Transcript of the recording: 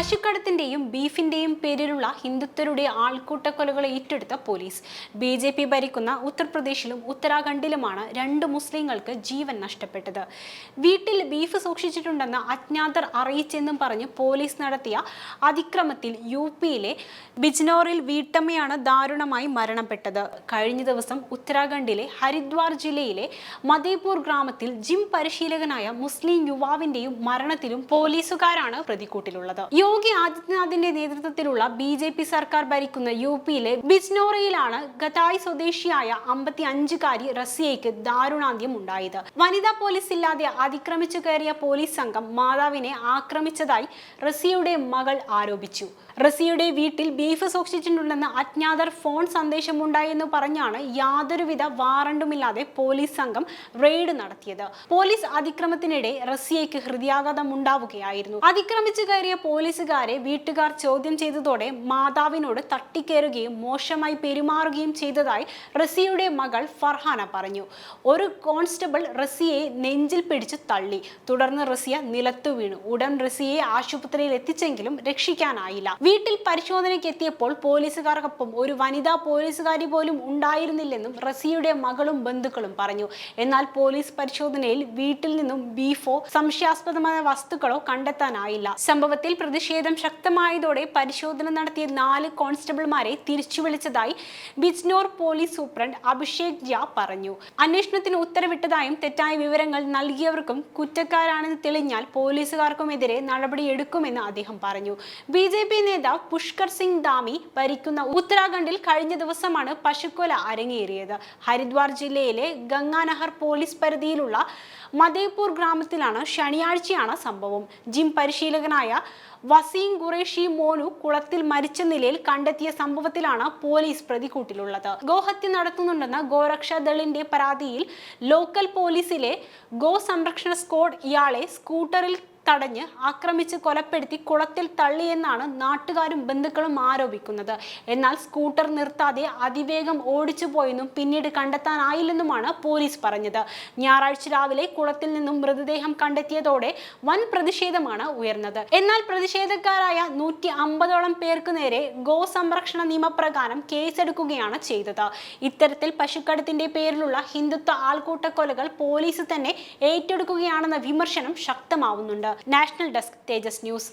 പശുക്കടത്തിന്റെയും ബീഫിന്റെയും പേരിലുള്ള ഹിന്ദുത്വരുടെ ആൾക്കൂട്ടക്കൊലകൾ ഏറ്റെടുത്ത police. B J P ഭരിക്കുന്ന ഉത്തർപ്രദേശിലും ഉത്തരാഖണ്ഡിലുമാണ് രണ്ട് മുസ്ലിങ്ങൾക്ക് ജീവൻ നഷ്ടപ്പെട്ടത്. വീട്ടിൽ ബീഫ് സൂക്ഷിച്ചിട്ടുണ്ടെന്ന് അജ്ഞാതർ അറിയിച്ചെന്നും പറഞ്ഞ് പോലീസ് നടത്തിയ അതിക്രമത്തിൽ യു പിയിലെ ബിജ്നോറിൽ വീട്ടമ്മയാണ് ദാരുണമായി മരണപ്പെട്ടത്. കഴിഞ്ഞ ദിവസം ഉത്തരാഖണ്ഡിലെ ഹരിദ്വാർ ജില്ലയിലെ മദേപൂർ ഗ്രാമത്തിൽ ജിം പരിശീലകനായ മുസ്ലിം യുവാവിന്റെയും മരണത്തിലും പോലീസുകാരാണ് പ്രതിക്കൂട്ടിലുള്ളത്. യോഗി ആദിത്യനാഥിന്റെ നേതൃത്വത്തിലുള്ള ബി ജെ പി സർക്കാർ ഭരിക്കുന്ന യു പിയിലെ ബിജ്നോറയിലാണ് ഗതായ് സ്വദേശിയായ അമ്പത്തി അഞ്ചുകാരി റസിയയ്ക്ക് ദാരുണാന്ത്യം ഉണ്ടായത്. വനിതാ പോലീസ് ഇല്ലാതെ അതിക്രമിച്ചു കയറിയ പോലീസ് സംഘം മാതാവിനെ ആക്രമിച്ചതായി റസിയയുടെ മകൾ ആരോപിച്ചു. റസിയുടെ വീട്ടിൽ ബീഫ് സൂക്ഷിച്ചിട്ടുണ്ടെന്ന് അജ്ഞാതർ ഫോൺ സന്ദേശമുണ്ടായെന്ന് പറഞ്ഞാണ് യാതൊരുവിധ വാറണ്ടുമില്ലാതെ പോലീസ് സംഘം റെയ്ഡ് നടത്തിയത്. പോലീസ് അതിക്രമത്തിനിടെ റസിയയ്ക്ക് ഹൃദയാഘാതം ഉണ്ടാവുകയായിരുന്നു അതിക്രമിച്ചു കയറിയ പോലീസുകാരെ വീട്ടുകാർ ചോദ്യം ചെയ്തതോടെ മാതാവിനോട് തട്ടിക്കയറുകയും മോശമായി പെരുമാറുകയും ചെയ്തതായി റസിയുടെ മകൾ ഫർഹാന പറഞ്ഞു. ഒരു കോൺസ്റ്റബിൾ റസിയെ നെഞ്ചിൽ പിടിച്ച് തള്ളി. തുടർന്ന് റസിയ നിലത്തു വീണു. ഉടൻ റസിയെ ആശുപത്രിയിൽ എത്തിച്ചെങ്കിലും രക്ഷിക്കാനായില്ല. വീട്ടിൽ പരിശോധനയ്ക്ക് എത്തിയപ്പോൾ പോലീസുകാർക്കൊപ്പം ഒരു വനിതാ പോലീസുകാരി പോലും ഉണ്ടായിരുന്നില്ലെന്നും റസിയുടെ മകളും ബന്ധുക്കളും പറഞ്ഞു. എന്നാൽ പോലീസ് പരിശോധനയിൽ വീട്ടിൽ നിന്നും ബീഫോ സംശയാസ്പദമായ വസ്തുക്കളോ കണ്ടെത്താനായില്ല. സംഭവത്തിൽ പ്രതിഷേധം ശക്തമായതോടെ പരിശോധന നടത്തിയ നാല് കോൺസ്റ്റബിൾമാരെ തിരിച്ചു വിളിച്ചതായി ബിജ്നോർ പോലീസ് സൂപ്രണ്ട് അഭിഷേക് ജാ പറഞ്ഞു. അന്വേഷണത്തിന് ഉത്തരവിട്ടതായും തെറ്റായ വിവരങ്ങൾ നൽകിയവർക്കും കുറ്റക്കാരാണെന്ന് തെളിഞ്ഞാൽ പോലീസുകാർക്കുമെതിരെ നടപടിയെടുക്കുമെന്ന് അദ്ദേഹം പറഞ്ഞു. ബി ജെ പി നേതാവ് പുഷ്കർ സിംഗ് ദാമി ഭരിക്കുന്ന ഉത്തരാഖണ്ഡിൽ കഴിഞ്ഞ ദിവസമാണ് പശുക്കൊല അരങ്ങേറിയത്. ഹരിദ്വാർ ജില്ലയിലെ ഗംഗാനഹർ പോലീസ് പരിധിയിലുള്ള മദേപൂർ ഗ്രാമത്തിലാണ് ശനിയാഴ്ചയാണ് സംഭവം. ജിം പരിശീലകനായ വസീം ഖുറേഷി മോനു കുളത്തിൽ മരിച്ച നിലയിൽ കണ്ടെത്തിയ സംഭവത്തിലാണ് പോലീസ് പ്രതിക്കൂട്ടിലുള്ളത്. ഗോഹത്യ നടത്തുന്നുണ്ടെന്ന ഗോരക്ഷാ ദളിന്റെ പരാതിയിൽ ലോക്കൽ പോലീസിലെ ഗോ സംരക്ഷണ സ്ക്വാഡ് ഇയാളെ സ്കൂട്ടറിൽ തടഞ്ഞ് ആക്രമിച്ച് കൊലപ്പെടുത്തി കുളത്തിൽ തള്ളിയെന്നാണ് നാട്ടുകാരും ബന്ധുക്കളും ആരോപിക്കുന്നത്. എന്നാൽ സ്കൂട്ടർ നിർത്താതെ അതിവേഗം ഓടിച്ചു പോയെന്നും പിന്നീട് കണ്ടെത്താനായില്ലെന്നുമാണ് പോലീസ് പറഞ്ഞത്. ഞായറാഴ്ച രാവിലെ കുളത്തിൽ നിന്നും മൃതദേഹം കണ്ടെത്തിയതോടെ വൻ പ്രതിഷേധമാണ് ഉയർന്നത്. എന്നാൽ പ്രതിഷേധക്കാരായ നൂറ്റി അമ്പതോളം പേർക്ക് നേരെ ഗോ സംരക്ഷണ നിയമപ്രകാരം കേസെടുക്കുകയാണ് ചെയ്തത്. ഇത്തരത്തിൽ പശുക്കടത്തിന്റെ പേരിലുള്ള ഹിന്ദുത്വ ആൾക്കൂട്ടക്കൊലകൾ പോലീസ് തന്നെ ഏറ്റെടുക്കുകയാണെന്ന വിമർശനം ശക്തമാവുന്നുണ്ട്. National desk Tejas news.